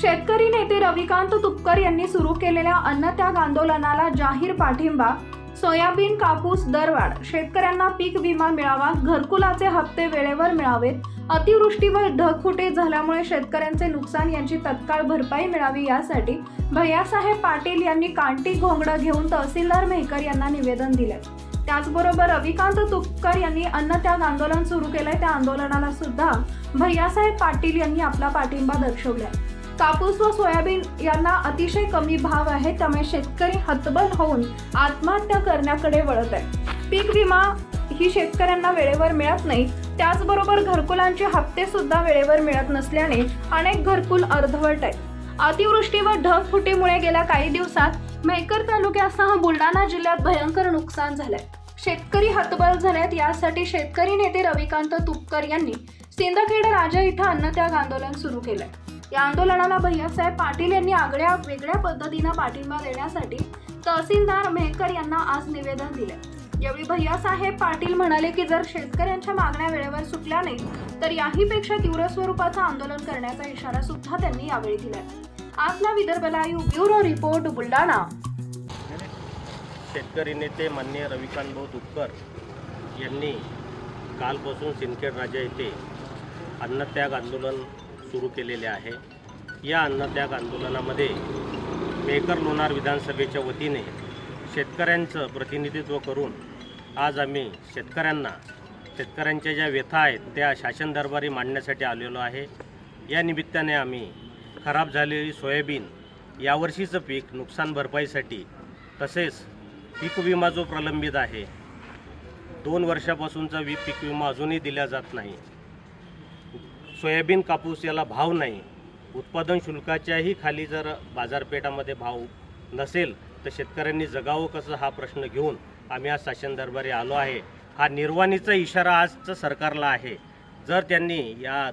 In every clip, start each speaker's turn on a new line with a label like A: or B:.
A: शेतकरी नेते रविकांत तुपकर यांनी सुरू केलेल्या अन्नत्याग आंदोलनाला जाहीर पाठिंबा सोयाबीन कापूस दरवाढ शेतकऱ्यांना पीक विमा मिळावा घरकुलाचे हप्ते वेळेवर मिळावेत अतिवृष्टी व ढगफुटे झाल्यामुळे शेतकऱ्यांचे नुकसान यांची तत्काळ भरपाई मिळावी यासाठी भैयासाहेब पाटील यांनी कांटी घोंगडा घेऊन तहसीलदार मेहकर यांना निवेदन दिले त्याचबरोबर रविकांत तुपकर यांनी अन्नत्याग आंदोलन सुरू केलंय त्या आंदोलनाला सुद्धा भैयासाहेब पाटील यांनी आपला पाठिंबा दर्शवलाय. कापूस व सोयाबीन यांना अतिशय कमी भाव आहे त्यामुळे शेतकरी हतबल होऊन आत्महत्या करण्याकडे वळत आहे. पीक विमा ही शेतकऱ्यांना वेळेवर मिळत नाही त्याचबरोबर घरकुलांचे हप्ते सुद्धा वेळेवर मिळत नसल्याने अनेक घरकुल अर्धवट आहेत. अतिवृष्टी व ढगफुटीमुळे गेल्या काही दिवसात मेहकर तालुक्यासह बुलढाणा जिल्ह्यात भयंकर नुकसान झालंय. शेतकरी हतबल झालेत यासाठी शेतकरी नेते रविकांत तुपकर यांनी सिंदखेड राजा इथं अन्नत्याग आंदोलन सुरू केलंय. या आंदोलनाला भैयासाहेब पाटील यांनी आगळ्या वेगळ्या पद्धतीनं पाठिंबा देण्यासाठी तहसीलदार मेहकर यांना आज निवेदन दिले. यावेळी भैयासाहेब पाटील म्हणाले की जर शेतकऱ्यांच्या मागण्या वेळेवर सुटल्या नाही तर याहीपेक्षा तीव्र स्वरूपाचं आंदोलन करण्याचा इशारा सुद्धा त्यांनी यावेळी दिलाय आपला Vidarbha live bureau report Buldhana.
B: शेतकरी नेते मान्य रविकांत भाऊ तुपकर यांनी कालपासून सिंदखेड राजा येथे अन्नत्याग आंदोलन सुरू केलेले आहे. या अन्नत्याग आंदोलनामध्ये मेकर लोणार विधानसभेच्या वतीने शेतकऱ्यांचं प्रतिनिधित्व करून आज आम्ही शेतकऱ्यांना शेतकऱ्यांच्या ज्या व्यथा आहेत त्या शासन दरबारी मांडण्यासाठी आलेलो आहे. या निमित्ताने आम्ही खराब झालेली सोयाबीन यावर्षीचं पीक नुकसान भरपाईसाठी तसेच पीक विमा जो प्रलंबित आहे दोन वर्षापासूनचा वी पीक विमा अजूनही दिला जात नाही. सोयाबीन कापूस याला भाव नाही. उत्पादन शुल्काच्याही खाली जर बाजारपेठामध्ये भाव नसेल तर शेतकऱ्यांनी जगावं कसं हा प्रश्न घेऊन आम्ही आज शासन दरबारी आलो आहे. हा निर्वाणीचा इशारा आजचं सरकारला आहे. जर त्यांनी या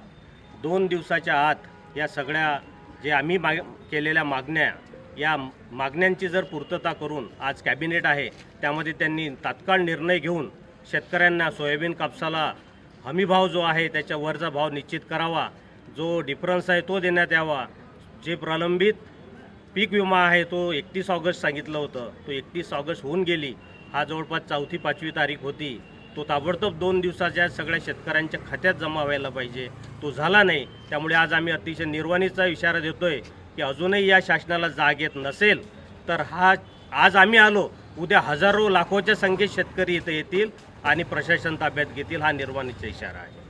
B: दोन दिवसाच्या आत या सगळ्या जे आम्ही माग केलेल्या मागण्या या मागण्यांची जर पूर्तता करून आज कॅबिनेट आहे त्यामध्ये त्यांनी तात्काळ निर्णय घेऊन शेतकऱ्यांना सोयाबीन कापसाला हमीभाव जो आहे त्याच्या वरचा भाव निश्चित करावा. जो डिफरन्स आहे तो देण्यात यावा. जे प्रलंबित पीक विमा आहे तो एकतीस ऑगस्ट सांगितलं होतं. तो एकतीस ऑगस्ट होऊन गेली. हा जवळपास चौथी पाचवी तारीख होती. तो ताबडतोब दोन दिवसाच्या सगळ्या शेतकऱ्यांच्या खात्यात जमा व्हायला पाहिजे. तो झाला नाही. त्यामुळे आज आम्ही अतिशय निर्वाणीचा इशारा देतोय की अजूनही या शासनाला जाग येत नसेल तर हा आज आम्ही आलो उद्या हजारो लाखोच्या संख्येत शेतकरी इथं येतील आणि प्रशासन ताब्यात घेतील हा निर्वाणीचा इशारा आहे.